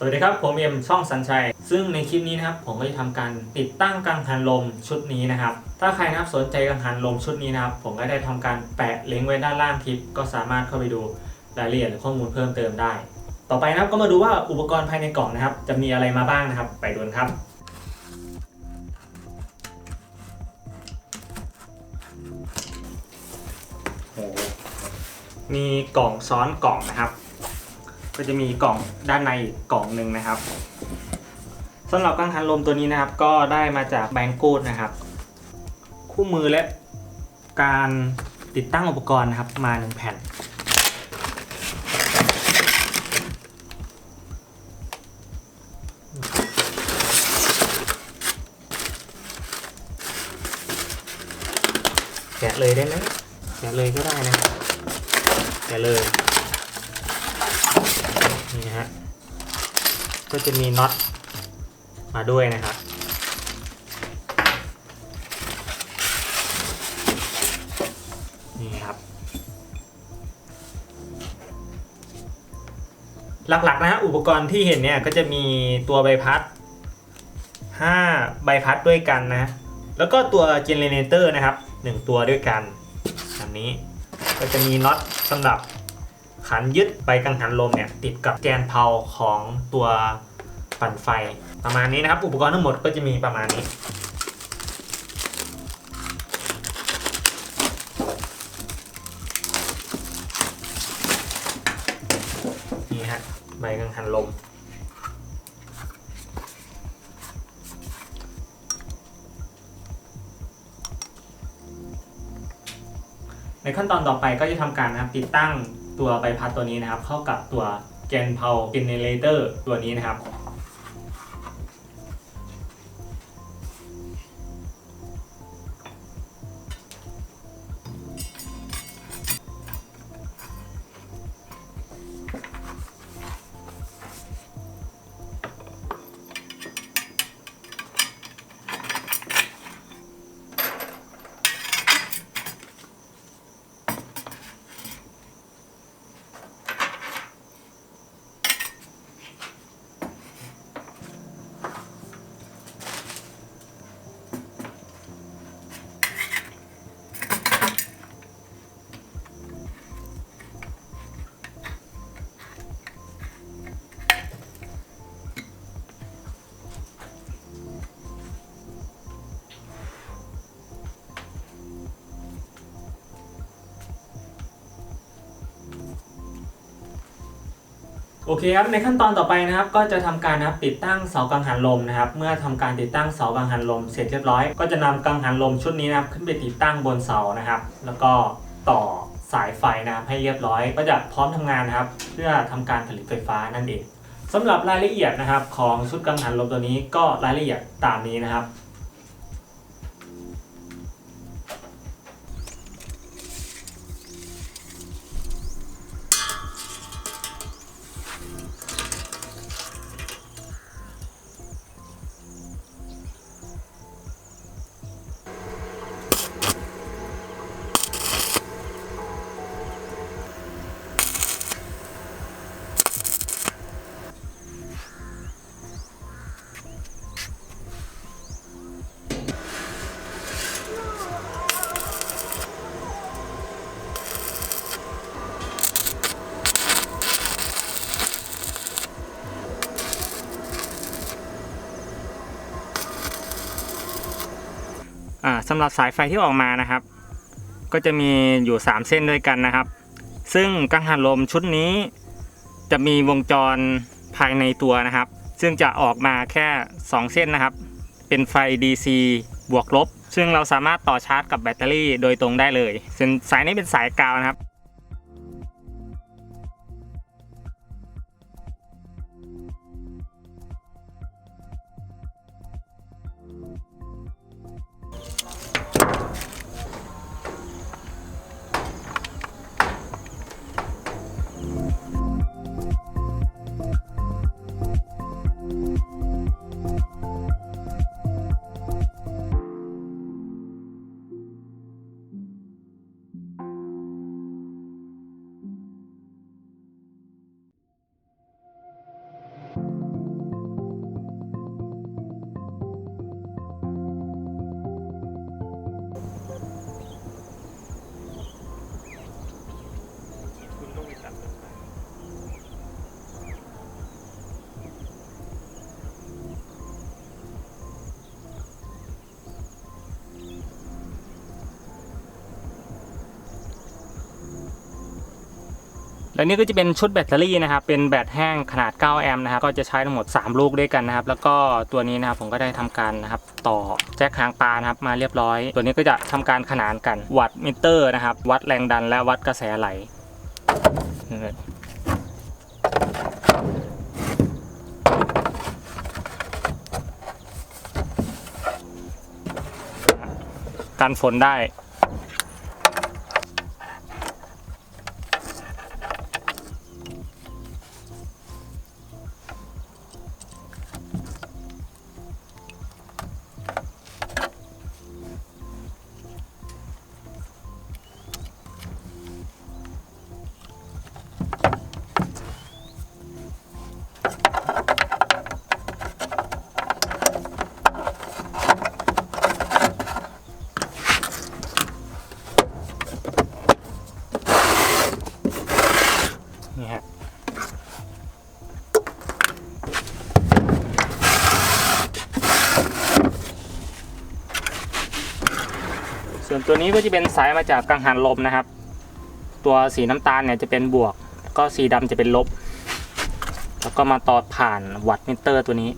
สวัสดีครับ ผมเอ็มช่องสัญชัย ซึ่งในคลิปนี้นะครับผมก็จะทำการติดตั้งกังหันลมชุดนี้นะครับ ถ้าใครนะครับสนใจกังหันลมชุดนี้นะครับ ผมก็ได้ทำการแปะลิงก์ไว้ด้านล่างคลิป ก็สามารถเข้าไปดูรายละเอียดหรือข้อมูลเพิ่มเติมได้ ต่อไปนะครับก็มาดูว่าอุปกรณ์ภายในกล่องนะครับ จะมีอะไรมาบ้างนะครับ ไปดูกันครับโอ้โหมีกล่องซ้อนกล่องนะครับ ก็จะมีกล่องด้านในกล่องหนึ่งนะครับสำหรับกังหันลมตัวนี้นะครับ ก็ได้มาจากแบงกูดนะครับ คู่มือและการติดตั้งอุปกรณ์นะครับมาหนึ่งแผ่น แกะเลยได้ไหมแกะเลยก็ได้นะแกะเลย ฮะ ก็จะมีน็อตมาด้วยนะครับ นี่ครับ หลักๆนะฮะอุปกรณ์ที่เห็นเนี่ยก็จะมีตัวใบพัด 5 ใบพัดด้วยกันนะ แล้วก็ตัวเจเนเรเตอร์นะครับ 1 ตัวด้วยกันอันนี้ก็จะมีน็อตสำหรับ ขันยึดใบกังหันลมเนี่ยติดกับแกนเพาของตัวปั่นไฟประมาณนี้นะครับ อุปกรณ์ทั้งหมดก็จะมีประมาณนี้ นี่ฮะใบกังหันลม ในขั้นตอนต่อไปก็จะทำการนะครับติดตั้ง ตัวใบพัดตัวนี้นะครับ เข้ากับตัวแกนเพาเจเนเรเตอร์ตัวนี้นะครับ โอเคครับในขั้นตอนต่อไปนะครับ ก็จะทำการนะครับติดตั้งเสากังหันลมนะครับ เมื่อทำการติดตั้งเสากังหันลมเสร็จเรียบร้อย ก็จะนำกังหันลมชุดนี้นะครับขึ้นไปติดตั้งบนเสานะครับ แล้วก็ต่อสายไฟนะครับให้เรียบร้อย ก็จะพร้อมทำงานนะครับ เพื่อทำการผลิตไฟฟ้านั่นเองสำหรับรายละเอียดนะครับของชุดกังหันลมตัวนี้ก็รายละเอียดตามนี้นะครับ สำหรับสายไฟที่ออกมานะครับ ก็จะมีอยู่ 3 เส้นด้วยกันนะครับ ซึ่งกังหันลมชุดนี้จะมีวงจรภายในตัวนะครับ ซึ่งจะออกมาแค่ 2 เส้นนะครับ เป็นไฟ DC บวกลบ ซึ่งเราสามารถต่อชาร์จกับแบตเตอรี่โดยตรงได้เลยส่วนสายนี้เป็นสายกาวนะครับ และนี่ก็จะเป็นชุดแบตเตอรี่นะครับ เป็นแบตแห้งขนาด 9 แอมป์นะครับ ก็จะใช้ทั้งหมด 3 ลูกด้วยกันนะครับ แล้วก็ตัวนี้นะครับผมก็ได้ทำการนะครับต่อแจ็คหางปลานะครับมาเรียบร้อย ตัวนี้ก็จะทำการขนานกัน วัดมิเตอร์นะครับ วัดแรงดันและวัดกระแสไหลกันฝนได้ ส่วนตัวนี้ก็จะเป็นสายมาจากกังหันลมนะครับ ตัวสีน้ำตาลเนี่ยจะเป็นบวก ก็สีดำจะเป็นลบ แล้วก็มาต่อผ่านวัดมิเตอร์ตัวนี้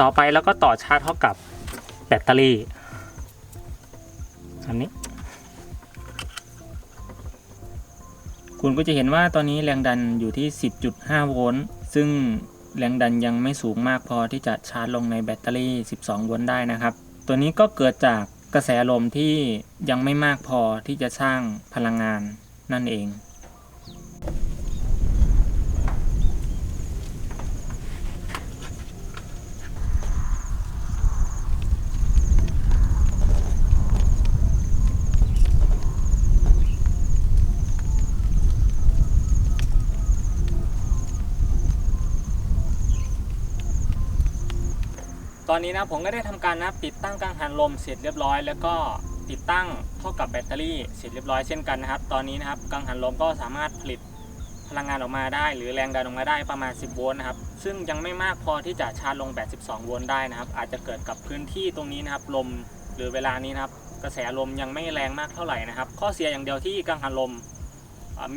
ต่อไปแล้วก็ต่อชาร์จเข้ากับแบตเตอรี่อันนี้ คุณก็จะเห็นว่าตอนนี้แรงดันอยู่ที่ 10.5 โวลต์ซึ่งแรงดันยังไม่สูงมากพอที่จะชาร์จลงในแบตเตอรี่ 12 โวลต์ได้นะครับ ตัวนี้ก็เกิดจากกระแสลมที่ยังไม่มากพอที่จะสร้างพลังงานนั่นเอง ตอนนี้นะผมก็ได้ทำการนะติดตั้งกังหันลมเสร็จเรียบร้อย แล้วก็ติดตั้งเข้ากับแบตเตอรี่เสร็จเรียบร้อยเช่นกันนะครับ ตอนนี้นะครับกังหันลมก็สามารถผลิตพลังงานออกมาได้ หรือแรงดันออกมาได้ประมาณ 10 โวลต์นะครับ ซึ่งยังไม่มากพอที่จะชาร์จลงแบต 12 โวลต์ได้นะครับ อาจจะเกิดกับพื้นที่ตรงนี้นะครับลมหรือเวลานี้นะครับ กระแสลมยังไม่แรงมากเท่าไหร่นะครับ ข้อเสียอย่างเดียวที่กังหันลม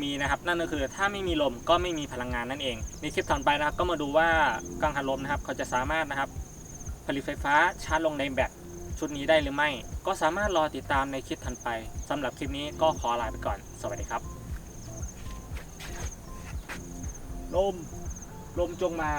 มีนะครับนั่นก็คือถ้าไม่มีลมก็ไม่มีพลังงานนั่นเองในคลิปถัดไปนะครับก็มาดูว่ากังหันลมนะครับเขาจะสามารถนะครับ ผลิตไฟฟ้าชาร์จลงในแบตชุดนี้ได้หรือไม่ ก็สามารถรอติดตามในคลิปถัดไปสำหรับคลิปนี้ก็ขอลาไปก่อน สวัสดีครับ ลม ลมจงมา